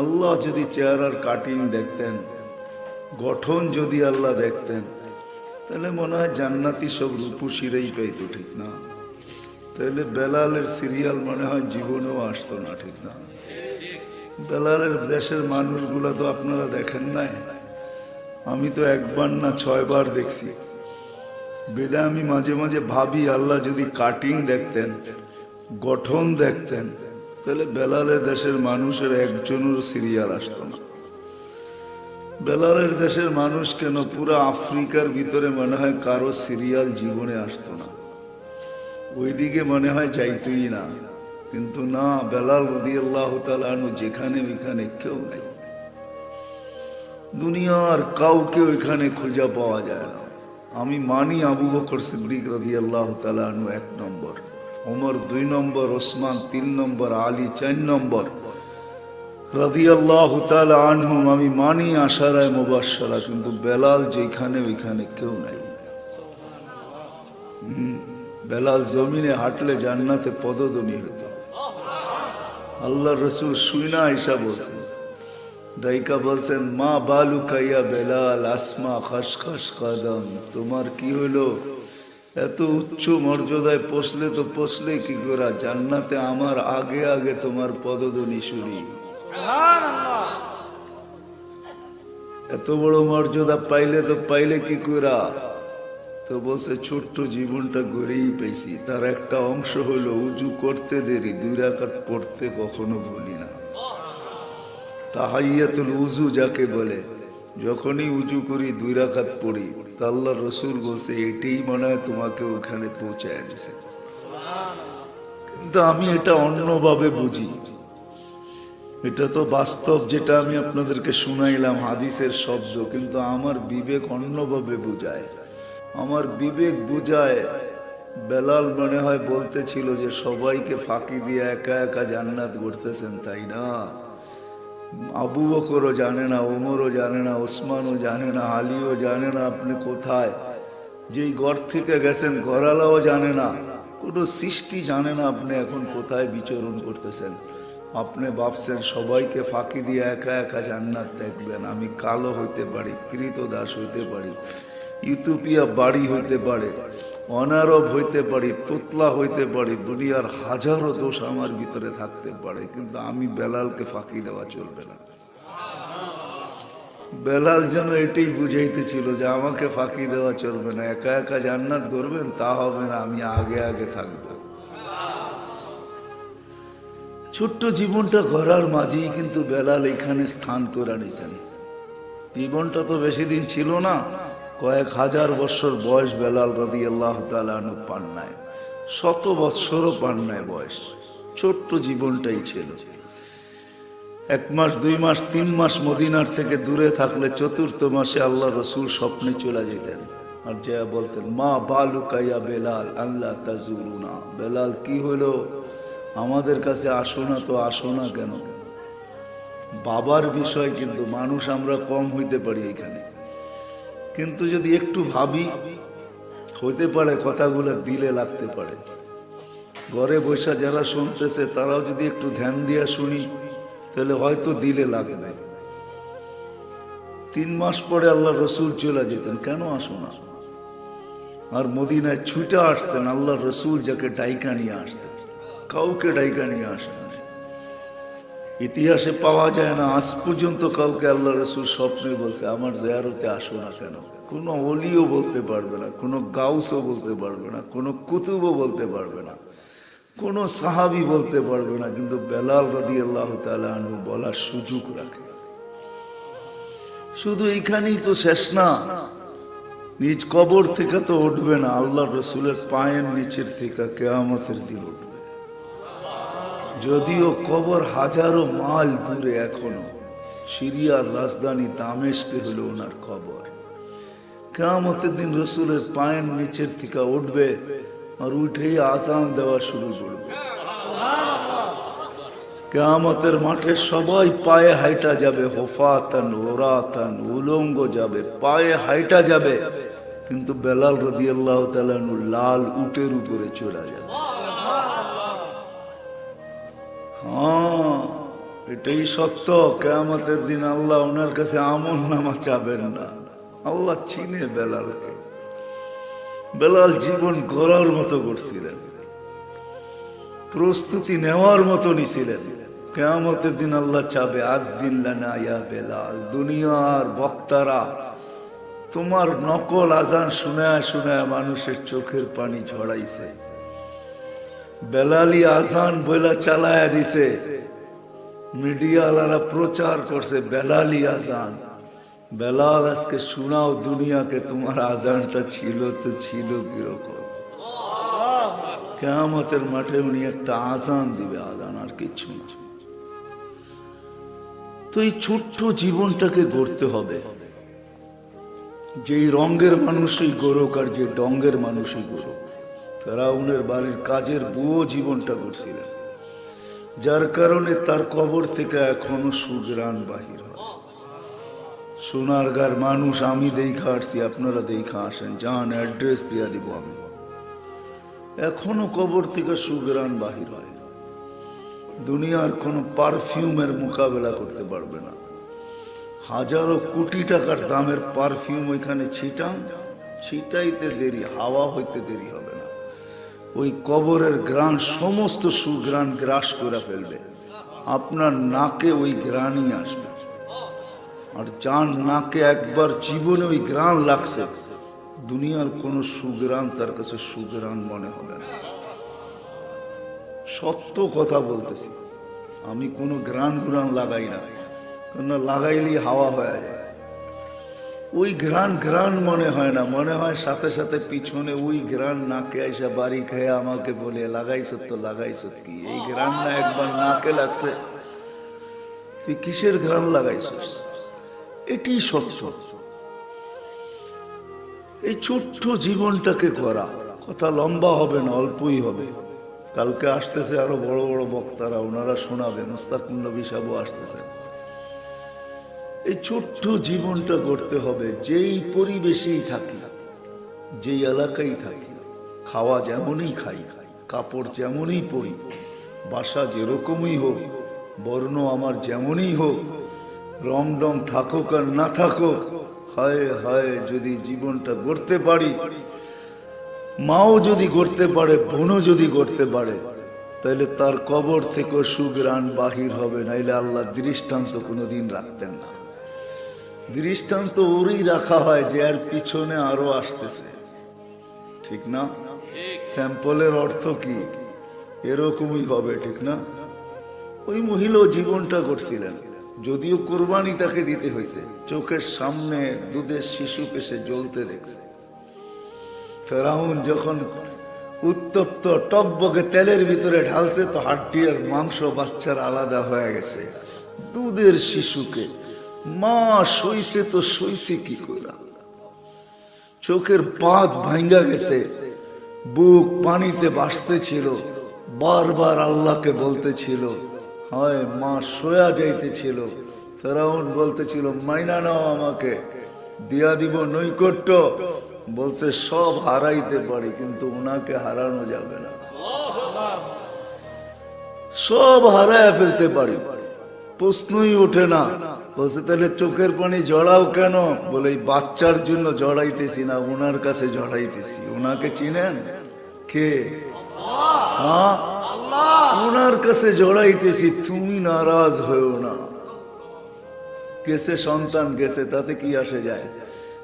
আল্লাহ যদি চেহারার কাটিং দেখতেন, গঠন যদি আল্লাহ দেখতেন, তাহলে মনে হয় জান্নাতি সব রূপসীরাই পেইতো ঠিক না? তাহলে বেলালের সিরিয়াল মনে হয় জীবনেও আসতো না, ঠিক না? বেলালের দেশের মানুষগুলো তো আপনারা দেখেন নাই? আমি তো একবার না ছয়বার দেখছি। বেদা আমি মাঝে মাঝে ভাবি, আল্লাহ যদি কাটিং দেখতেন, গঠন দেখতেন তাহলে বেলালের দেশের মানুষের একজনের সিরিয়াল আসতো না। বেলালের দেশের মানুষ কেন পুরো আফ্রিকার ভিতরে মনে হয় কারও সিরিয়াল জীবনে আসতো না? ওইদিকে মনে হয় যাইতই না। কিন্তু না, বেলাল রদি আল্লাহ তালু যেখানে ওইখানে কেউ নেই। দুনিয়ার কাউকে ওইখানে খুঁজে পাওয়া যায় না। আমি মানি আবু বকর সিদ্দিক রদি আল্লাহ তালু এক নম্বর। ওমর দুই নম্বর, ওসমান তিন নম্বর, আলী চার নম্বর। আনহুম, আমি মানি আশারায় মুবাসারা কিন্তু বেলাল যেখানে ওইখানে কেউ নাই। বেলাল জমিনে হাঁটলে জান্নাতে পদধ্বনি হতো। আল্লাহ রসুল শুইনা আইসা বলছেন। দাইকা বলছেন, মা বালু কাইয়া বেলাল, আসমা খস খস কদম, তোমার কি হলো? এত উচ্চ মর্যাদায় পৌঁছলে তো পৌঁছলে কি করা? জান্নাতে আমার আগে আগে তোমার পদধ্বনি শুনি। এত বড় মর্যাদা পাইলে তো পাইলে কি করা? তো বলছে, ছোট্ট জীবনটা গড়েই পেয়েছি। তার একটা অংশ হলো উজু করতে দেরি, দুই রাকাত পড়তে কখনো ভুলি না। তাহাইয়াতুল উজু যাকে বলে। যখনই উজু করি, দুই রাকাত পড়ি, তা আল্লাহ রসুল বলছে, এটাই মনে হয় তোমাকে ওখানে পৌঁছায় দিছে। কিন্তু আমি এটা অন্যভাবে বুঝি। এটা তো বাস্তব যেটা আমি আপনাদেরকে শুনাইলাম, হাদিসের শব্দ, কিন্তু আমার বিবেক অন্যভাবে বুঝায়। আমার বিবেক বুঝায়, বেলাল মনে হয় বলতেছিল যে, সবাইকে ফাঁকি দিয়ে একা একা জান্নাত করতেছেন তাই না? আবু বকরও জানে না, ওমরও জানে না, ওসমানও জানে না, আলীও জানে না আপনি কোথায়। যেই ঘর থেকে গেছেন ঘরালাও জানে না। কোনো সৃষ্টি জানে না আপনি এখন কোথায় বিচরণ করতেছেন। আপনি ভাবছেন সবাইকে ফাঁকি দিয়ে একা একা জান্নাত দেখবেন। আমি কালো হইতে পারি কৃত দাস হইতে পারি ইউটোপিয়া বাড়ি হইতে পারে। অনারব হইতে পারি, তোতলা হইতে পারি, দুনিয়ার হাজারো দোষ আমার ভিতরে থাকতে পারে, কিন্তু আমি বেলালকে ফাঁকি দেওয়া চলবে না। বেলাল যেন এটাই বুঝাইতেছিল যে আমাকে ফাঁকি দেওয়া চলবে না, একা একা জান্নাত করবেন তা হবে না, আমি আগে আগে থাকব। ছোট্ট জীবনটা গড়ার মাঝেই কিন্তু বেলাল এখানে স্থান করে নিছেন। জীবনটা তো বেশি দিন ছিল না কয়েক হাজার বছর বয়স বেলাল রদি আল্লাহ তালু পান নাই। শত বৎসরও পান নাই বয়স। ছোট্ট জীবনটাই ছিল। এক মাস, দুই মাস, তিন মাস মদিনার থেকে দূরে থাকলে চতুর্থ মাসে আল্লাহ রসুল স্বপ্নে চলে যেতেন। আর যে বলতেন, মা বালুকাইয়া বেলাল আল্লাহ তাজুরুনা বেলাল, কি হলো? আমাদের কাছে আসো না তো আসো না কেন? বাবার বিষয় কিন্তু মানুষ আমরা কম হইতে পারি এখানে। কিন্তু যদি একটু ভাবি, হইতে পারে কথাগুলো দিলে লাগতে পারে। ঘরে বৈশা যারা শুনতেছে, তারাও যদি একটু ধ্যান দিয়া শুনি, তাহলে হয়তো দিলে লাগবে। তিন মাস পরে আল্লাহ রসুল চলে যেতেন, কেন আসো না? আর মদিনায় ছুটে আসতেন, আল্লাহ রসুল যাকে ডাইকা নিয়ে আসতেন। কাউকে ডাইকা নিয়ে আসেন। ইতিহাসে পাওয়া যায় না। আজ পর্যন্ত কাউকে আল্লাহ রসুল স্বপ্নে বলছে, আমার জেয়ারতে আসো না কেন? কোনো অলিও বলতে পারবে না, কোনো গাউসও বলতে পারবে না, কোনো কুতুবও বলতে পারবে না, কোনো সাহাবি বলতে পারবে না। কিন্তু বেলাল রদি আল্লাহ তালু বলার সুযোগ রাখে। শুধু এইখানেই তো শেষ না। নিজ কবর থেকে তো উঠবে না। আল্লাহ রসুলের পায়ের নিচের থেকে কেয়ামতের দিন উঠবে। যদিও কবর হাজারো মাইল দূরে এখনও, সিরিয়ার রাজধানী দামেশকে হলো ওনার কবর। কেয়ামতের দিন রসুলের পায়ের নিচের থেকে উঠবে আর উঠেই আজান দেওয়া শুরু করবে। কেয়ামতের মাঠে সবাই পায়ে হাইটা যাবে, হোফাতান, ওরাতান, উলঙ্গ যাবে, পায়ে হাইটা যাবে, কিন্তু বেলাল রদি আল্লাহ লাল উটের উপরে চলে যাবে। এটাই সত্য। কেয়ামতের দিন আল্লাহ ওনার কাছে আমল নামা চাবেন না। আল্লাহ চিনে বেলালকে। বেলাল জীবন গড়ার মতো করছিলেন। প্রস্তুতি নেওয়ার মতো নিছিলেন। কেয়ামতের দিন আল্লাহ চাবে আদিল্লানা ইয়া বেলাল, দুনিয়ার বক্তারা, তোমার নকল আজান শুনায় শুনায় মানুষের চোখের পানি ঝড়াইছে বেলালি আজান বইলা চালায়া দিছে। মিডিয়াওয়ালারা প্রচার করছে বেলালি আজান। বেলাল আজকে শোনাও দুনিয়াকে, তোমার আজানটা ছিল তো ছিল কীরকম? কেয়ামতের মাঠে উনি একটা আজান দিবে, আজান আর কিচ্ছু না। তো এই ছোট্ট জীবনটাকে গড়তে হবে। যেই রঙের মানুষই গড়ুক আর যে ডঙ্গের মানুষই গড়ুক তারা উনের বাড়ির কাজের বুয়ো জীবনটা করছিলেন যার কারণে তার কবর থেকে এখনও সুগ্রাণ বাহির হয়। সোনারগার মানুষ, আমি দেখা আসছি, আপনারা দেখা আসেন। যান অ্যাড্রেস দিয়া দিব আমি। এখনও কবর থেকে সুগ্রাণ বাহির হয়। দুনিয়ার কোনো পারফিউমের মোকাবেলা করতে পারবে না। হাজারো কোটি টাকার দামের পারফিউম ওইখানে ছিটান ছিটাইতে দেরি, হাওয়া হইতে দেরি হবে। ওই কবরের গ্রান সমস্ত সুগ্রাণ গ্রাস করে ফেলবে। আপনার নাকে ওই গ্রানই আসবে। আর যার নাকে একবার জীবনে ওই গ্রান লাগছে, দুনিয়ার কোনো সুগ্রাণ তার কাছে সুগ্রাণ মনে হবে না। সত্য কথা বলতেছি, আমি কোনো গ্রান গ্রান লাগাই না কেন লাগাইলেই হাওয়া হয়ে যায়। ওই গ্রান গ্রান মনে হয় না, মনে হয় সাথে সাথে পিছনে ওই গ্রান নাকে এসে বাড়ি খেয়ে আমাকে বলে, লাগাইছ তো, লাগাইছ কি? এই গ্রান না একবার নাকে লাগছে। তুই কিসের গ্রান লাগাইছিস? এটি সত্য। এই ছোট্ট জীবনটাকে করা, কথা লম্বা হবে না, অল্পই হবে। কালকে আসতেছে আরও বড় বড় বক্তারা, ওনারা শোনাবে মুস্তাকুল নবী সাহেবও আসতেছে এই ছোট্ট জীবনটা গড়তে হবে। যেই পরিবেশেই থাকি, যেই এলাকায় থাকি, খাওয়া যেমনই খাই, কাপড় যেমনই পরি, বাসা যেরকমই হোক, বর্ণ আমার যেমনই হোক, রং ডং থাকুক আর না থাকুক, হায় হায় যদি জীবনটা গড়তে পারি, মাও যদি করতে পারে, বোনও যদি করতে পারে তাহলে তার কবর থেকে সুগ্রাণ বাহির হবে, নাইলে আল্লাহ দৃষ্টান্ত কোনোদিন রাখতেন না। দৃষ্টান্ত ওরই রাখা হয় যে আর পিছনে আরও আসতেছে। ঠিক না? স্যাম্পলের অর্থ কি? এরকমই হবে, ঠিক না? ওই মহিলাও জীবনটা করছিলেন। যদিও কোরবানি তাকে দিতে হয়েছে, চোখের সামনে দুধের শিশুকে সে জ্বলতে দেখছে। ফেরাউন যখন উত্তপ্ত টকবকে তেলের ভিতরে ঢালছে, তো হাড্ডি আর মাংস বাচ্চার আলাদা হয়ে গেছে। দুধের শিশুকে মা সইছে তো সইছে কি করে চোখের পাত ভাঙ্গা গেছে, বুক পানিতে বাসতেছিল বারবার আল্লাহকে বলতেছিল, হয় মা সোয়া যাইতেছিল। ফেরাউন বলতেছিল, মাইনা নাও আমাকে, দিয়া দিব নৈকট্য। বলছে, সব হারাইতে পারি, কিন্তু উনাকে হারানো যাবে না। সব হারায় ফেলতে পারি। প্রশ্নই ওঠে না। বলছে, তাহলে চোখের পানি জড়াও কেন? বলে, এই বাচ্চার জন্য জড়াইতেছি না ওনার কাছে জড়াইতেছি। ওনাকে চিনেন? কে? হ্যাঁ? ওনার কাছে জড়াইতেছি, তুমি নারাজ হয়েও না। গেছে সন্তান গেছে, তাতে কি আসে যায়?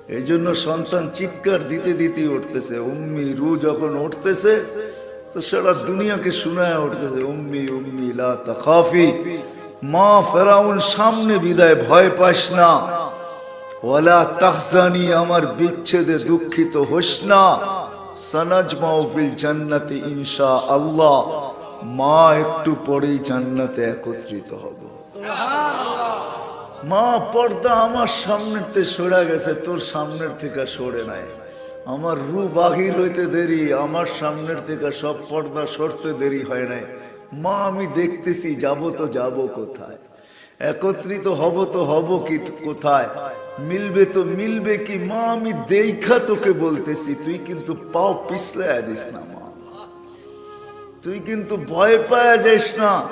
এই জন্য সন্তান চিৎকার দিতে দিতে উঠতেছে। উম্মি রু যখন উঠতেছে, তো সারা দুনিয়াকে শোনায় উঠতেছে, উম্মি উম্মি, লা তাখাফি। মা ফেরাউন সামনে বিদায় ভয় পাস না। ওয়ালা তাহজানি, আমার বিচ্ছেদে দুঃখিত হোস না। সানাজ মাহফিল জান্নাতে ইনশা আল্লাহ। মা একটু পরেই জান্নাতে একত্রিত হব। মা, পর্দা আমার সামনের থেকে সরে গেছে, তোর সামনের থেকে সরে নাই। আমার রু বাহির হইতে দেরি, আমার সামনের থেকে সব পর্দা সরতে দেরি হয় নাই। মা, আমি দেখতেছি যাব তো যাব কোথায়? একত্রিত হব তো হব কি কোথায়? মিলবে তো মিলবে কি? মা, আমি দেখা তোকে বলতেছি, তুই কিন্তু পাও পিছলে দিস না মা। তুই কিন্তু ভয় পায়া যাইস না।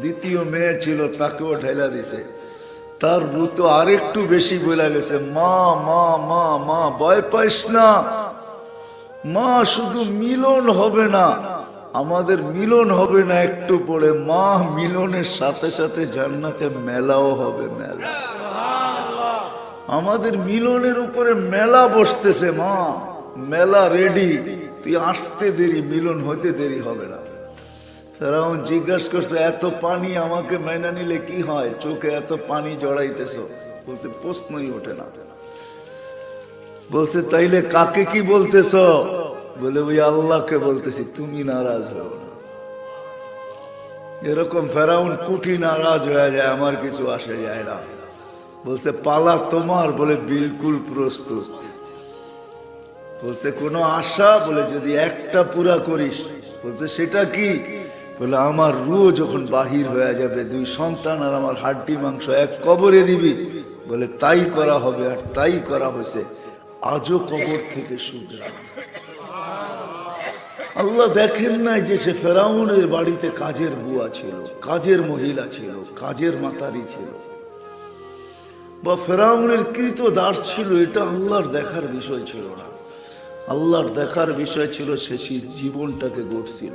দ্বিতীয় মেয়ে ছিল, তাকেও ঢেলা দিছে। তার ভূত আরেকটু বেশি বলে গেছে, মা মা মা মা, ভয় পাইস না। মা, শুধু মিলন হবে না। আমাদের মিলন হবে না একটু পরে, মা মিলনের সাথে সাথে জান্নাতে মেলাও হবে মেলা। আমাদের মিলনের উপরে মেলা বসতেছে, মা। মেলা রেডি তুই আসতে দেরি, মিলন হইতে দেরি হবে না। তারা জিজ্ঞাসা করছে, এত পানি আমাকে মেনে নিলে কি হয়? চোখে এত পানি জড়াইতেছ? বলছে, প্রশ্নই ওঠে না। বলছে, তাইলে কাকে কি বলতেছ? বলে, ওই আল্লাহকে বলতেছি, তুমি নারাজ হও না। এরকম ফেরাউন কুটি নারাজ হয়ে যায়, আমার কিছু আসে যায় না। বলছে, পালা তোমার, বলে, বিলকুল প্রস্তুত। বলছে, কোনো আশা? বলে, যদি একটা পুরা করিস। বলছে, সেটা কি? বলে, আমার রু যখন বাহির হয়ে যাবে, দুই সন্তান আর আমার হাড্ডি মাংস এক কবরে দিবি। বলে, তাই করা হবে আর তাই করা হয়েছে। আজও কবর থেকে শুধরা আল্লাহ দেখেন নাই যে সে ফেরাউনের বাড়িতে কাজের বুয়া ছিল, কাজের মহিলা ছিল, কাজের মাতারি ছিল। বা ফেরাউনের কৃত দাস ছিল, এটা আল্লাহর দেখার বিষয় ছিল না। আল্লাহর দেখার বিষয় ছিল সে জীবনটাকে গড়ছিল,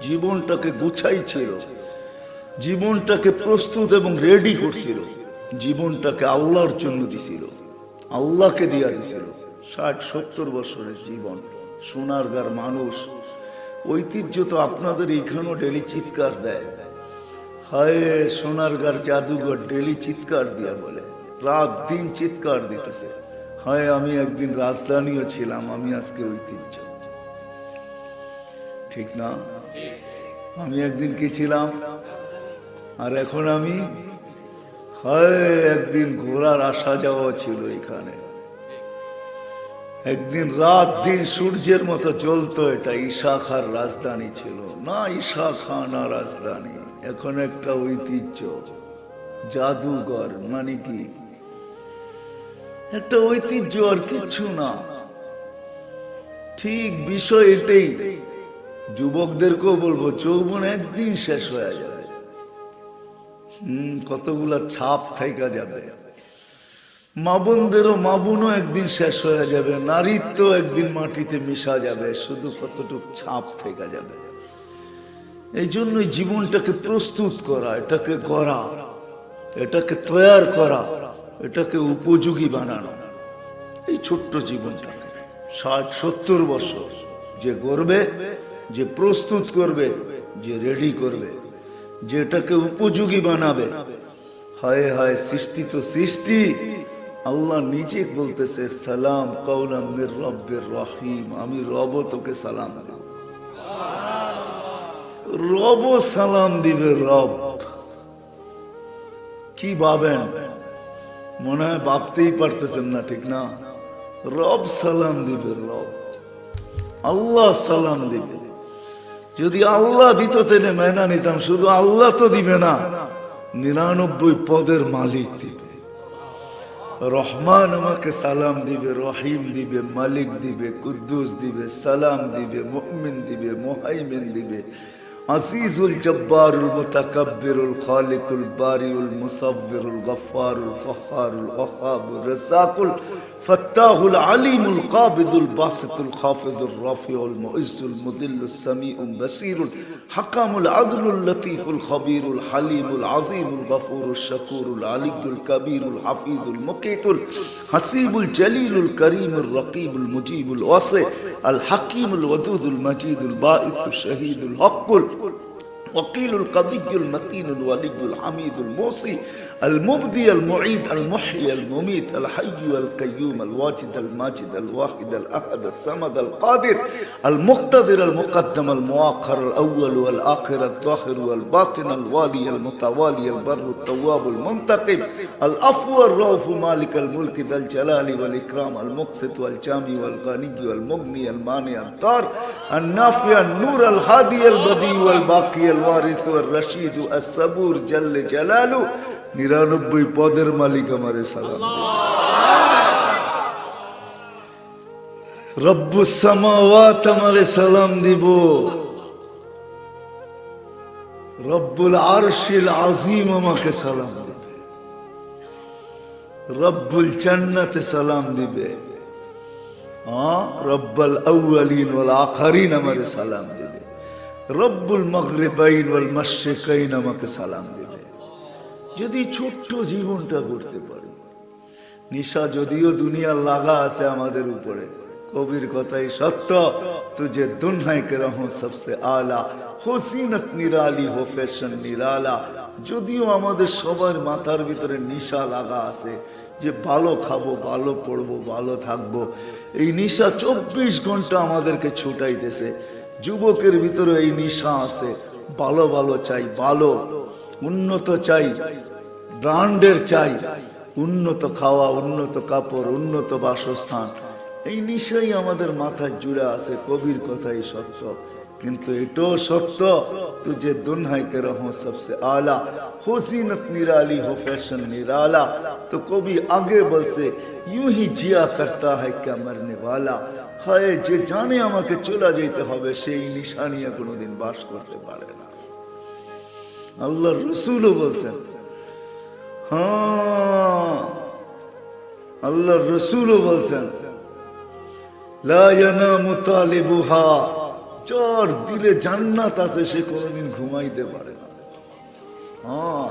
জীবনটাকে গুছাইছিল, জীবনটাকে প্রস্তুত এবং রেডি করছিল, জীবনটাকে আল্লাহর জন্য দিছিল, আল্লাহকে দিয়া দিছিল। ষাট, সত্তর বছরের জীবন, সোনারগার মানুষ ঐতিহ্য তো আপনাদের এইখানেও ডেলি চিৎকার দেয়। হায়, সোনারগার জাদুঘর ডেলি চিৎকার দিয়া বলে। রাত দিন চিৎকার দিতেছে। হয়, আমি একদিন রাজধানীও ছিলাম, আমি আজকে ঐতিহ্য। ঠিক না? আমি একদিন কি ছিলাম? আর এখন আমি? হয়, একদিন ঘোরার আসা যাওয়া ছিল এখানে। একদিন রাত দিন সূর্যের মতো চলতো এটা ঈশা খার রাজধানী ছিল। না ঈশা খান রাজধানী, এখন একটা ঐতিহ্য। জাদুঘর মানে কি? একটা ঐতিহ্য আর কিচ্ছু না। ঠিক বিষয় এটাই। যুবকদেরকেও বলব, যৌবন একদিন শেষ হয়ে যাবে। হম, কতগুলা ছাপ থাইকা যাবে। মা বোনদেরও মা একদিন শেষ হয়ে যাবে নারীত্ব একদিন মাটিতে মিশা যাবে, শুধু কতটুক ছাপ থেকে যাবে। এই জন্যই জীবনটাকে প্রস্তুত করা, এটাকে গড়া, এটাকে তৈয়ার করা, এটাকে উপযোগী বানানো। এই ছোট্ট জীবনটাকে, ষাট, সত্তর বছর, যে গড়বে, যে প্রস্তুত করবে, যে রেডি করবে যে এটাকে উপযোগী বানাবে। হায় হায়, সৃষ্টি তো সৃষ্টি আল্লাহ নিজে বলতেছে, সালাম কৌলাম মির রব্বের রহিম, আমি রব তোকে সালাম রব সালাম দিবে রব। কি ভাবেন? মনে হয় ভাবতেই পারতেছেন না, ঠিক না? রব সালাম দিবে রব। আল্লাহ সালাম দিবে। যদি আল্লাহ দিত তাহলে মেনা নিতাম, শুধু আল্লাহ তো দিবে না, নিরানব্বই পদের মালিক দিবে। রহমান আমাকে সালাম দিবে রহিম দিবে মালিক দিবে কুদ্দুস দিবে সালাম দিবে মুমিন দিবে মোহাইমিন দিবে আজিজুল জব্বারুল মুতাকাব্বিরুল খালিকুল বারিউল মুসাব্বিরুল গফফারুল কহারুল ওয়াহাবুর রাসাকুল আলিমুল কাবিদুল বাসিতুল খাফিদুল রাফিউল মুইজ্জুল মুদিল্লুস সামিউল বাসিরুল হাকামুল আদলুল লতিফুল খবীরুল হালিমুল আযীমুল গফুরুল শাকুরুল আলিয়ুল কবীরুল হাফিজুল মুকিতুল হাসিবুল জলিলুল করিমুল রকিবুল মুজিবুল ওয়াসি আল হাকিমুল ওয়াদুদুল মজিদুল বাঈসুল শহীদুল হকুল وقيل القضي المتين الولي الحميد الموصي المبدي المعيد المحيي المميت الحي القيوم الواجد الماجد الواحد الأحد الصمد القادر المقتدر المقدم المؤخر الأول والآخر الظاهر والباطن الوالي المتوالي البر التواب المنتقم الأفو الرؤوف مالك الملك ذا الجلال والإكرام المقسط والجامي والغني والمغني المانع الدار النافع النور الهادي البديع والباقي ওয়ারিস ওয়ার রশিদ আসাবুর জাল্লে জালালু নিরানব্বই পদের মালিক আমারে সালাম। রব্বুস সামাওয়াত আমারে সালাম দিব। রব্বুল আরশিল আজিম আমাকে সালাম দিবে। রব্বুল জান্নাতে সালাম দিবে। রব্বাল আউয়ালিন ওয়াল আখারিন আমারে সালাম দিবে। রব্বুল মগরিবাইন ওয়াল মাশরিকাইন আমাকে সালাম দিবে। যদি ছোট্ট জীবনটা করতে পারি। নিশা যদিও দুনিয়ার লাগা আছে আমাদের উপরে, কবির কথাই সত্য। তুঝে দুনহাই কে রহো সবসে আলা, হোসিনত নিরালি হো ফ্যাশন নিরালা। যদিও আমাদের সবার মাথার ভিতরে নিশা লাগা আছে যে ভালো খাব, ভালো পড়ব, ভালো থাকব। এই নিশা চব্বিশ ঘণ্টা আমাদেরকে ছুটাইতেছে। যুবকের ভিতরে এই নেশা আছে। ভালো ভালো চাই, ভালো। উন্নত চাই ব্রান্ডের চাই। উন্নত খাওয়া, উন্নত কাপড়, উন্নত বাসস্থান। এই নিশাই আমাদের মাথায় জুড়ে আছে, কবির কথাই সত্য। কিন্তু এটাও সত্য তুঝে দুনহাই কে রহো সবসে আলা। হোসিনত নিরালি, হো ফ্যাশন নিরালা। তো কবি আগে বলছে, ইউহি জিয়া করতা হ্যা মরনে ওয়ালা? হায়, যে জানে আমাকে চলে যেতে হবে, সেই নিশা নিয়ে কোনোদিন বাস করতে পারে না। আল্লাহ রসুলও বলছেন হ্যাঁ আল্লাহ রসুলও বলছেন যার দিলে জান্নাত আছে, সে কোনোদিন ঘুমাইতে পারে না। হ্যাঁ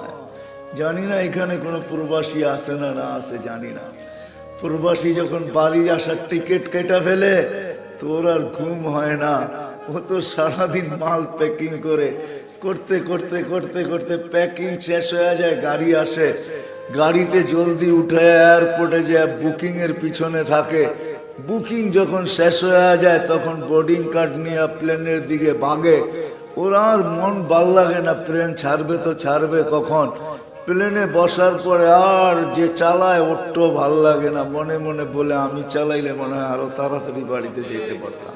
জানি না এখানে কোনো প্রবাসী আছে না না আছে, জানি না। প্রবাসী যখন বাড়ি আসার টিকিট কেটে ফেলে, তোর আর ঘুম হয় না। ও তো সারাদিন মাল প্যাকিং করে, করতে করতে করতে করতে প্যাকিং শেষ হয়ে যায়, গাড়ি আসে। গাড়িতে জলদি উঠে এয়ারপোর্টে যে বুকিং এর পিছনে থাকে। বুকিং যখন শেষ হয়ে যায়, তখন বোর্ডিং কার্ড নিয়ে প্লেনের দিকে ভাগে। ওরা আর মন ভালো লাগে না প্লেন ছাড়বে তো ছাড়বে কখন? প্লেনে বসার পরে আর যে চালায় ওট্টো ভালো লাগে না। মনে মনে বলে, আমি চালাইলে মনে হয় আরও তাড়াতাড়ি বাড়িতে যেতে পারতাম।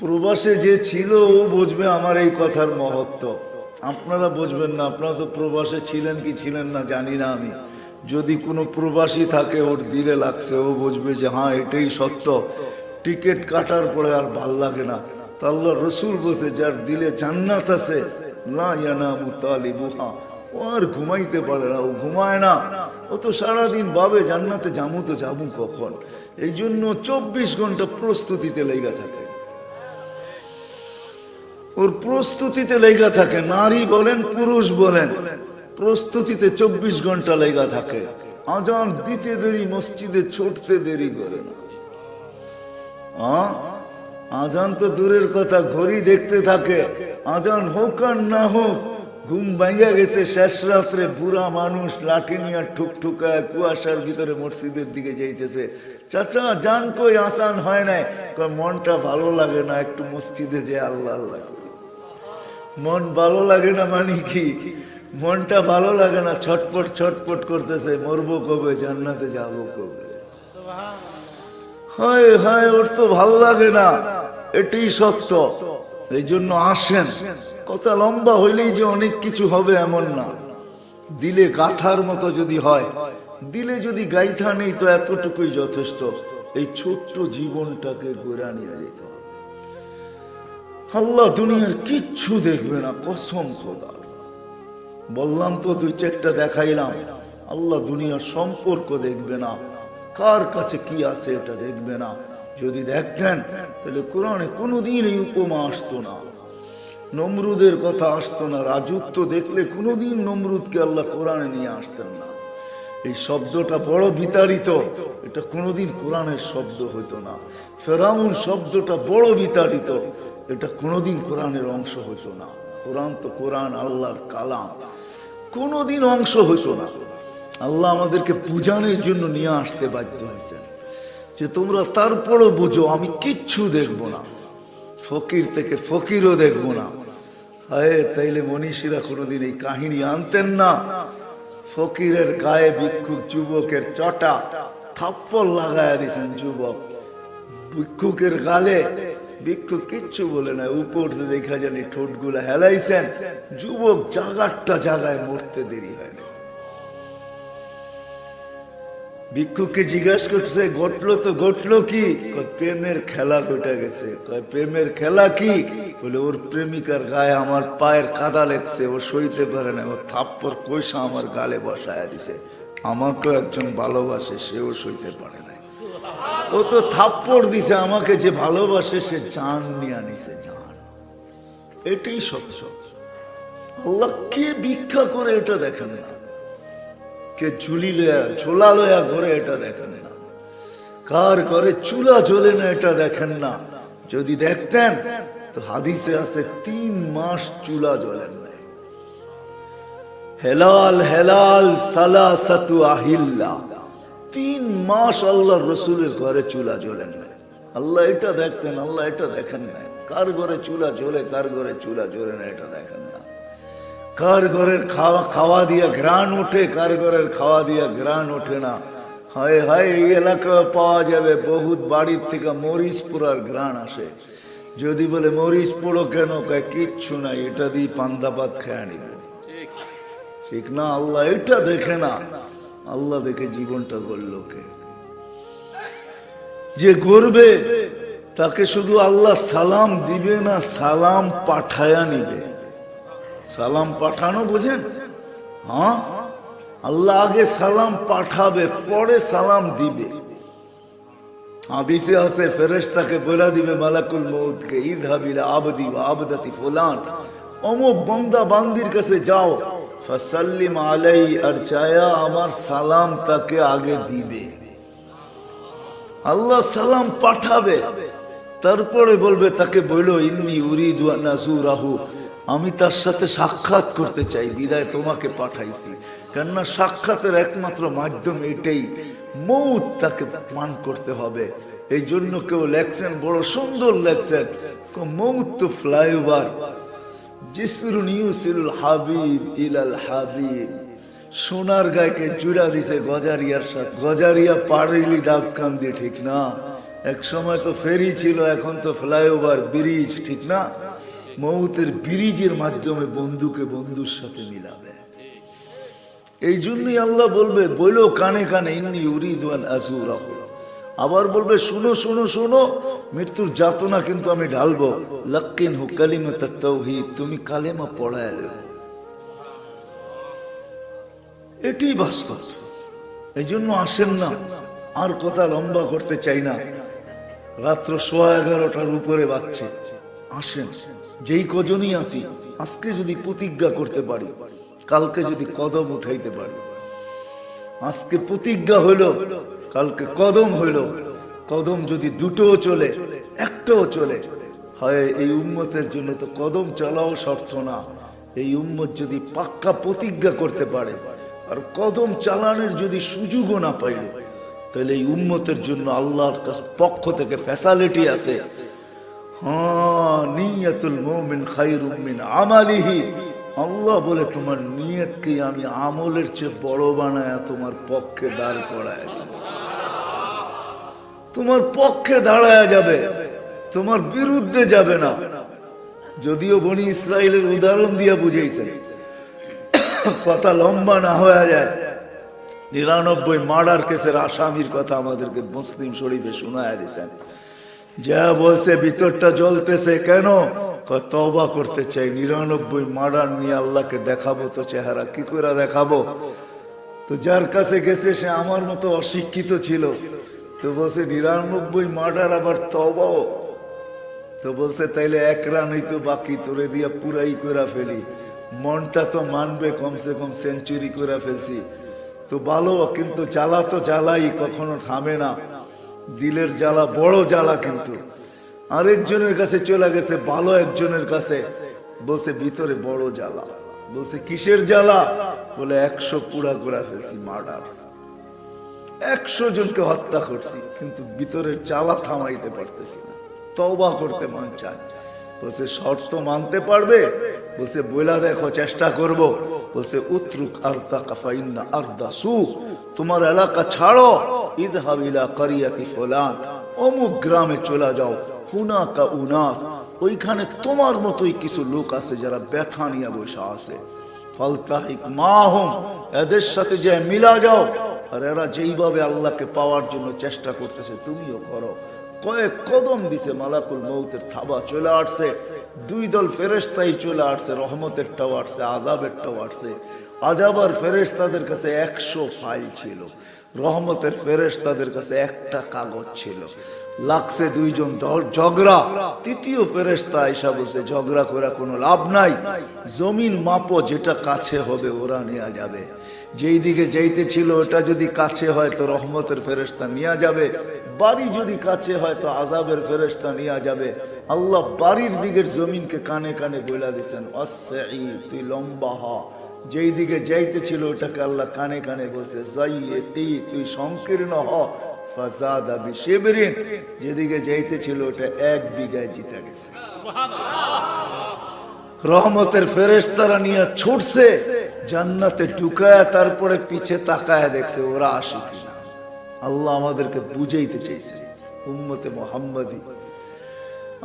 প্রবাসে যে ছিল, ও বুঝবে আমার এই কথার মহত্ব। আপনারা বুঝবেন না, আপনারা তো প্রবাসে ছিলেন কি ছিলেন না, জানি না আমি। যদি কোনো প্রবাসী থাকে, ওর দিলে লাগছে। ও বুঝবে যে হ্যাঁ এটাই সত্য। টিকিট কাটার পরে আর ভালো লাগে না। তা আল্লাহ রসুল বসে যার দিলে জান্নাত আছে আর ঘুমাইতে পারে না, ও ঘুমায় না। ও তো সারাদিন ভাবে জান্নাতে যাব তো যাব কখন? এই জন্য চব্বিশ ঘণ্টা প্রস্তুতিতে লেগে থাকে। ওর প্রস্তুতিতে লেগা থাকে, নারী বলেন, পুরুষ বলেন, প্রস্তুতিতে চব্বিশ ঘণ্টা লেগা থাকে। আজান দিতে দেরি, মসজিদে ছুটতে দেরি করে না? আজান তো দূরের কথা, ঘড়ি দেখতে থাকে। আজান হোক আর না হোক, ঘুম ভাঙা গেছে। শেষ রাত্রে বুড়া মানুষ লাঠি নিয়ে ঠুকঠুকায় কুয়াশার ভিতরে মসজিদের দিকে যাইতেছে। চাচা জান কই, আসান হয় নাই। মনটা ভালো লাগে না, একটু মসজিদে যে আল্লাহ আল্লাহ করি। মন ভালো লাগে না মানে কি? মনটা ভালো লাগে না, ছটপট ছটপট করতেছে, মরবো কবে, জান্নাতে যাব কবে? হায় হায়, ওর তো ভালো লাগে না। এটাই সত্য। এই জন্য আসেন। কথা লম্বা হইলেই যে অনেক কিছু হবে এমন না। দিলে গাথার মতো যদি হয়, দিলে যদি গাইথা নেই তো এতটুকুই যথেষ্ট। এই ছোট্ট জীবনটাকে গোড়া নিয়ে যেতে আল্লাহ দুনিয়ার কিচ্ছু দেখবে না, কসম খোদা। বললাম তো দুই চারটা দেখাইলাম। আল্লাহ দুনিয়ার সম্পর্ক দেখবে না। কার কাছে কি আছে এটা দেখবে না। যদি দেখতেন, তাহলে কোরআনে কোনোদিন এই উপমা আসতো না। নমরুদের কথা আসতো না, রাজত্ব দেখলে কোনোদিন নমরুদকে আল্লাহ কোরআনে নিয়ে আসতেন না। এই শব্দটা বড় বিতাড়িত, এটা কোনোদিন কোরআনের শব্দ হতো না। ফেরাউন শব্দটা বড় বিতাড়িত, এটা কোনোদিন কোরআনের অংশ হতো না। কোরআন তো কোরআন, আল্লাহর কালাম, কোনোদিন অংশ হতো না। আল্লাহ আমাদেরকে পূজানের জন্য নিয়ে আসতে বাধ্য হয়েছেন। যে তোমরা তারপরও বুঝো, আমি কিচ্ছু দেখব না। ফকির থেকে ফকিরও দেখব না। হায় তাইলে মনীষীরা কোনোদিন এই কাহিনী আনতেন না। ফকিরের গায়ে ভিক্ষুক যুবকের চটা থাপ্পড় লাগায় দিয়েছেন যুবক। ভিক্ষুকের গালে ভিক্ষুক কিচ্ছু বলে না, উপর দেখা জানি ঠোঁটগুলো হেলাইছেন। যুবক জাগারটা জাগায় মরতে দেরি হয় না। ভিক্ষুককে জিজ্ঞাসা করছে, ঘটলো তো, ঘটলো কি? প্রেমের খেলা ঘটে গেছে। প্রেমের খেলা কি? বলে, ওর প্রেমিকার গায়ে আমার পায়ের কাদা লেগছে, ও সইতে পারে না, ও থাপ্পর কইসা আমার গালে বসায় দিছে। আমাকেও একজন ভালোবাসে, সেও সইতে পারে না ও তো থাপ্পড় দিছে, আমাকে যে ভালোবাসে, সে জান নিয়ে আনিছে জান। এটাই সত্য। আল্লাহ কে ভিক্ষা করে এটা দেখেন না? কে ঝুলি লয়া, ঝোলা লয়া ঘরে এটা দেখেন না। কার ঘরে চুলা জ্বলে না এটা দেখেন না। যদি দেখতেন, তো হাদিসে আছে তিন মাস চুলা জ্বলেন নাই হেলাল হেলাল সালা সাতু আহিল্লা। তিন মাস আল্লাহ রসুলের ঘরে চুলা জ্বলেন নাই আল্লাহ এটা দেখতেন, আল্লাহ এটা দেখেন না। কার ঘরে চুলা জ্বলে, কার ঘরে চুলা জ্বলে না এটা দেখেন না। কার ঘরের খাওয়া খাওয়া দিয়া ঘ্রাণ ওঠে কার ঘরের খাওয়া দিয়া ঘ্রাণ ওঠে না। হায় হায়, এই এলাকায় পাওয়া যাবে, বহুত বাড়ির থেকে মরিচ পোড়ার ঘ্রাণ আসে। যদি বলে মরিচ পোড়ো কেন কিচ্ছু নাই, এটা দিয়ে পান্দাপাত খেয়ে নিব। ঠিক না, আল্লাহ এটা দেখে না। আল্লাহ দেখে জীবনটা গড়ল কে? যে গড়বে, তাকে শুধু আল্লাহ সালাম দিবে না, সালাম পাঠায়া নিবে। সালাম পাঠানো, বোঝেন? হ্যাঁ? আল্লাহ আগে সালাম পাঠাবে, পরে সালাম দিবে। হাদিসে আছে, ফেরেশতাকে বলে দিবে, মালাকুল মউতকে ঈদ হাবিলা আবদি বা আবদাতি ফুলান। অমুক বন্দা বান্দির কাছে যাও, ফাসাল্লিম আলাই আর চায়া আমার সালাম তাকে আগে দিবে। আল্লাহ সালাম পাঠাবে, তারপরে বলবে তাকে বলল ইন্নি উরিদু নাজুরাহু। আমি তার সাথে সাক্ষাৎ করতে চাই, বিদায় তোমাকে পাঠাইছি। কেননা সাক্ষাতের একমাত্র মাধ্যম এটাই, মৌত তাকে পান করতে হবে। এই জন্য কেউ লেখছেন, বড় সুন্দর লেখছেন মৌত তো ফ্লাইওভার। জিসরুন ইউসিলুল হাবিব ইলাল হাবিব। সোনার গায়কে জুড়া দিছে গজারিয়ার সাথে। গজারিয়া পাড়িলি দাঁত কান দিয়ে ঠিক না? এক সময় তো ফেরি ছিল, এখন তো ফ্লাইওভার, ব্রিজ, ঠিক না? মৌতের ব্রিজের মাধ্যমে বন্ধুকে বন্ধুর সাথে মিলাবে। এই জন্যই আল্লাহ বলবে, বলো কানে কানে, ইন্নি উরিদান আবার বলবে, শুনো শুনো শুনো, মৃত্যুর যাতনা কিন্তু আমি ঢালবো। লক্কিন হু কালিমত তৌহিদ তুমি কালেমা পড়ায় এটি বাস্তব। এই জন্য আসেন না, আর কথা লম্বা করতে চাই না। রাত্র সোয়া এগারোটার উপরে বাচ্চে আসেন। যেই কজনই আসি, আজকে যদি প্রতিজ্ঞা করতে পারি, কালকে যদি কদম উঠাইতে পারি। আজকে প্রতিজ্ঞা হইল, কালকে কদম হইল। কদম যদি দুটোও চলে, একটাও চলে, হয়, এই উম্মতের জন্য তো কদম চলাও শর্ত না। এই উম্মত যদি পাক্কা প্রতিজ্ঞা করতে পারে, আর কদম চালানোর যদি সুযোগও না পাইল, তাহলে এই উম্মতের জন্য আল্লাহর পক্ষ থেকে ফ্যাসালিটি আছে। হ্যাঁ আল্লাহ বলে, তোমার নিয়তকে আমি আমলের চেয়ে বড় বানায় তোমার পক্ষে দাঁড় করায় তোমার পক্ষে দাঁড়ায় যাবে, তোমার বিরুদ্ধে যাবে না। যদিও বনি ইসরায়েলের উদাহরণ দিয়া বুঝাইছেন, কথা লম্বা না হয়ে যায়। নিরানব্বই মার্ডার কেসের আসামির কথা আমাদেরকে মুসলিম শরীফে শোনায় দিয়েছেন যা বলছে, ভিতরটা জ্বলতেছে কেন? তওবা করতে চাই। নিরানব্বই মার্ডার নিয়ে আল্লাহকে দেখাবো তো চেহারা। কি করে দেখাবো? তো যার কাছে গেছে, সে আমার মতো অশিক্ষিত ছিল। তো বলছে, নিরানব্বই মার্ডার আবার তবাও তো বলছে, তাইলে এক রানই তো বাকি, তোরে দিয়া পুরাই করে ফেলি। মনটা তো মানবে, কমসে কম সেঞ্চুরি করে ফেলছি। তো ভালো, কিন্তু জ্বালা তো জ্বালাই, কখনো থামে না। দিলের জ্বালা, বড় জ্বালা কিন্তু। আরেকজনের কাছে চলে গেছে, ভালো একজনের কাছে। বলছে, ভিতরে বড় জ্বালা। বলছে, কিসের জ্বালা? বলে, একশো পুরা করে ফেলছি, মার্ডার। একশো জনকে হত্যা করছি, কিন্তু ভিতরের জ্বালা থামাইতে পারতেছি না। তওবা করতে মন চায়। বলছে, শর্ত মানতে পারবে? বলছে, বইলা দেখো, চেষ্টা করব। বলছে, উত্রুক আর্দা কাফাইন্না আর্দা সু। তোমার এলাকা ছাড়ো। ইদহাব কারিয়াতি ফুলান। অমুক গ্রামে চলে যাও। হুনাকা উনাস। ওইখানে তোমার মতোই কিছু লোক আছে যারা ব্যথা নিয়ে বসে আছে। ফালতাহিক মাহুম। এদের সাথে যে মিলা যাও। আর এরা যেইভাবে আল্লাহকে পাওয়ার জন্য চেষ্টা করতেছে, তুমিও করো। কয়েক কদম দিছে মালাকুল মৌতের থাবা চলে আসছে। দুই দল ফেরেস্তাই চলে আসছে। রহমতেরটাও আসছে আজাবেরটাও আসছে। আজাবার ফেরেস্তাদের কাছে একশো ফাইল ছিল। রহমতের ফেরেস্তাদের কাছে একটা কাগজ ছিল। লাগছে দুইজন ঝগড়া। তৃতীয় ফেরেস্তা এসা বলছে, ঝগড়া করা কোনো লাভ নাই। জমিন মাপো, যেটা কাছে হবে ওরা নেওয়া যাবে। যেই দিকে যাইতে ছিল ওটা যদি কাছে হয় তো রহমতের ফেরেস্তা নেওয়া যাবে। বাড়ি যদি কাছে হয় তো আজাবের ফেরেস্তা নেওয়া যাবে। আল্লাহ বাড়ির দিকের জমিনকে কানে কানে বইলা দিচ্ছেন অসঈ তুই লম্বা হ যেই দিকে যাইতেছিল, ওটাকে আল্লাহ কানে কানে বলছে তুই সংকীর্ণ হ যেদিকে যাইতে ছিল ওটা এক বিঘায় জিতে গেছে। রহমতের নিয়ে ছুটছে, জান্নাতে ঢুকায় তারপরে পিছে তাকায় দেখছে, ওরা আসে আল্লাহ আমাদেরকে বুঝাইতে চাইছে, উম্মতে মোহাম্মদী,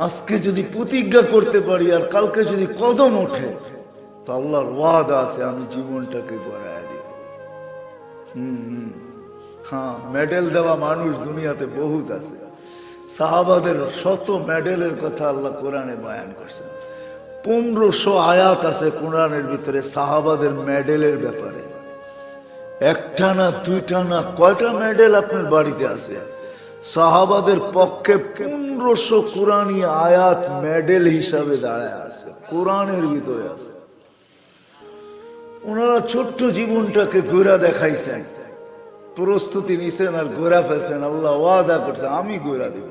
আজকে যদি প্রতিজ্ঞা করতে পারি আর কালকে যদি কদম ওঠে আল্লাহর ওয়াদা আছে, আমি জীবনটাকে গড়ায় দিব। হ্যাঁ মেডেল দেওয়া মানুষ দুনিয়াতে বহুত আছে। সাহাবাদের শত মেডেলের কথা আল্লাহ কোরআনে বয়ান করছেন। পনেরোশো আয়াত আছে কোরআনের ভিতরে সাহাবাদের মেডেলের ব্যাপারে। একটা না দুইটা না কয়টা মেডেল আপনার বাড়িতে আছে? সাহাবাদের পক্ষে পনেরোশো কোরআনী আয়াত মেডেল হিসাবে দাঁড়ায় আছে, কোরআনের ভিতরে আছে। ওনারা ছোট্ট জীবনটাকে গোরা দেখাইছেন প্রস্তুতি নিছেন আর গোরা ফেলছেন আল্লাহ ওয়াদা করছে আমি গোরা দিব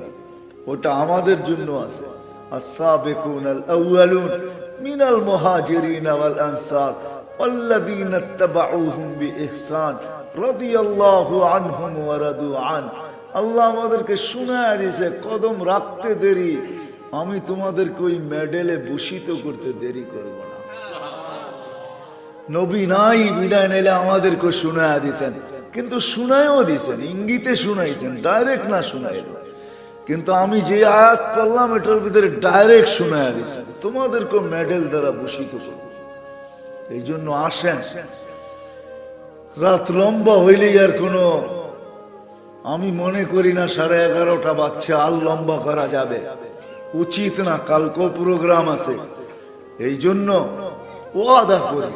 ওটা আমাদের জন্য আছে السابقون الأولون من المهاجرين والأنصار والذين اتبعوهم بإحسان رضي الله عنهم ورضوا عنه আল্লাহ আমাদেরকে শোনায় দিয়েছে কদম রাখতে দেরি আমি তোমাদেরকে ওই মেডেলে ভূষিত করতে দেরি করব না নবী নাই, বিদায় নিলে আমাদেরকে শোনায় দিতেন। কিন্তু শুনায়ও দিছেন, ইঙ্গিতে শুনাইছেন ডাইরেক্ট না শুনাইল। কিন্তু আমি যে আয়াত পড়লাম, এটার ভিতরে ডাইরেক্ট শুনায় দিছেন তোমাদেরকে মেডেল দ্বারা ভূষিত এই জন্য আসেন। রাত লম্বা হইলেই আর কোনো, আমি মনে করি না সাড়ে এগারোটা বাচ্চা আর লম্বা করা যাবে। উচিত না, কালকেও প্রোগ্রাম আছে। এই জন্য ওয়াদা করি।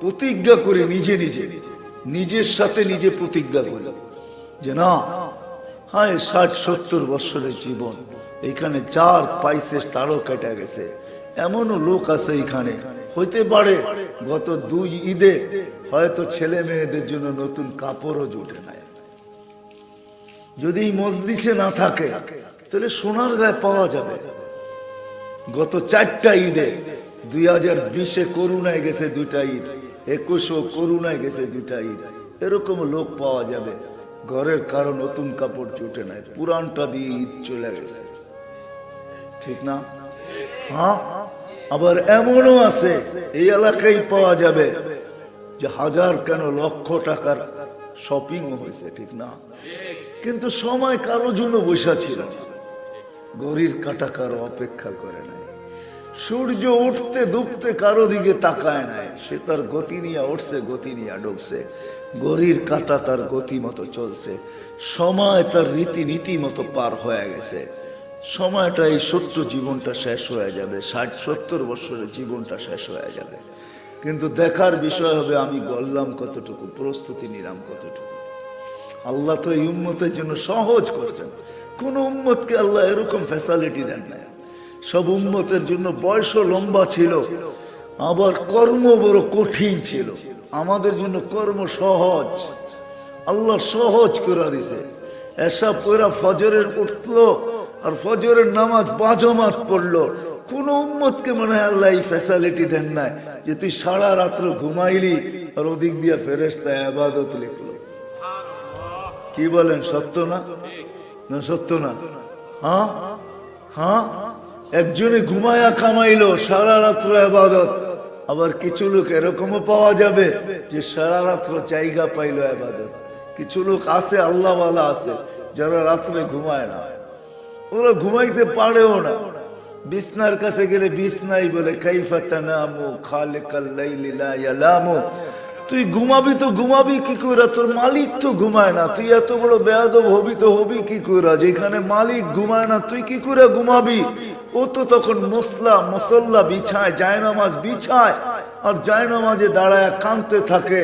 প্রতিজ্ঞা করি নিজে নিজে, নিজের সাথে নিজে প্রতিজ্ঞা করি যে না হ্যাঁ ষাট, সত্তর বছরের জীবন, এখানে চার পাইসে তারও কেটে গেছে। এমনও লোক আছে এখানে। হইতে পারে গত দুই ঈদে হয়তো ছেলে মেয়েদের জন্য নতুন কাপড়ও জুটে নাই। যদি মজলিসে না থাকে, তাহলে সোনার গায়ে পাওয়া যাবে। গত চারটা ঈদে দুই হাজার বিশে করুণায় গেছে দুইটা ঈদ। একুশও করুণায় গেছে দুটা ঈদ। এরকম লোক পাওয়া যাবে। ঘরের কারও নতুন কাপড় জুটে নাই। পুরানটা দিয়ে ঈদ চলে গেছে। ঠিক না? হ্যাঁ? আবার এমনও আছে, এই এলাকায় পাওয়া যাবে যে হাজার কেন লক্ষ টাকার শপিং হয়েছে, ঠিক না? কিন্তু সময় কারও জন্য বসা ছিল গরির কাটা কারও অপেক্ষা করে নাই। সূর্য উঠতে ডুবতে কারও দিকে তাকায় নাই। সে তার গতি নিয়ে উঠছে, গতি নিয়ে ডুবছে। গরির কাটা তার গতি মতো চলছে। সময় তার রীতি নীতি মতো পার হয়ে গেছে। সময়টা এই ছোট্ট জীবনটা শেষ হয়ে যাবে। ষাট, সত্তর বছরের জীবনটা শেষ হয়ে যাবে। কিন্তু দেখার বিষয় হবে, আমি গড়লাম কতটুকু? প্রস্তুতি নিলাম কতটুকু? আল্লাহ তো এই উম্মতের জন্য সহজ করছেন। কোন উম্মতকে আল্লাহ এরকম ফ্যাসিলিটি দেন না সব উম্মতের জন্য বয়সও লম্বা ছিল, আবার কর্ম বড় কঠিন ছিল। আমাদের জন্য কর্ম সহজ। আল্লাহ সহজ করে দিছে। এসব পুরা ফজরের উঠল আর ফজরের নামাজ বাজমাত পড়ল। কোন উম্মতকে মনে হয় আল্লাহ এই ফ্যাসিলিটি দেন নাই যে তুই সারা রাত্র ঘুমাইলি আর ওদিক দিয়ে ফেরেস্তা আবাদত লিখলো। কি বলেন, সত্য না? না সত্য না? হ্যাঁ? হ্যাঁ? একজনে ঘুমায়া কামাইলো, সারা রাত্র আবাদত। আবার কিছু লোক এরকমও পাওয়া যাবে যে সারা রাত্র জায়গা পাইলো আবাদত। কিছু লোক আছে, আল্লাহওয়ালা আছে, যারা রাত্রে ঘুমায় না। ওরা ঘুমাইতে পারেও না। বিছনার কাছে গেলে বিছনাই বলে, কাইফা তানামু খালিকাল লাইলি লা ইয়ালামু? তুই ঘুমাবি তো ঘুমাবি, কি কইরা? তোর মালিক তো ঘুমায় না। তুই এত বড় বেয়াদব হবি তো হবি, কি কইরা? যেখানে মালিক ঘুমায় না, তুই কি কইরা ঘুমাবি? ও তো তখন মসলা, মসল্লা বিছায়, জায়নামাজ বিছায়, আর জায়নামাজে দাঁড়ায় কাঁদতে থাকে।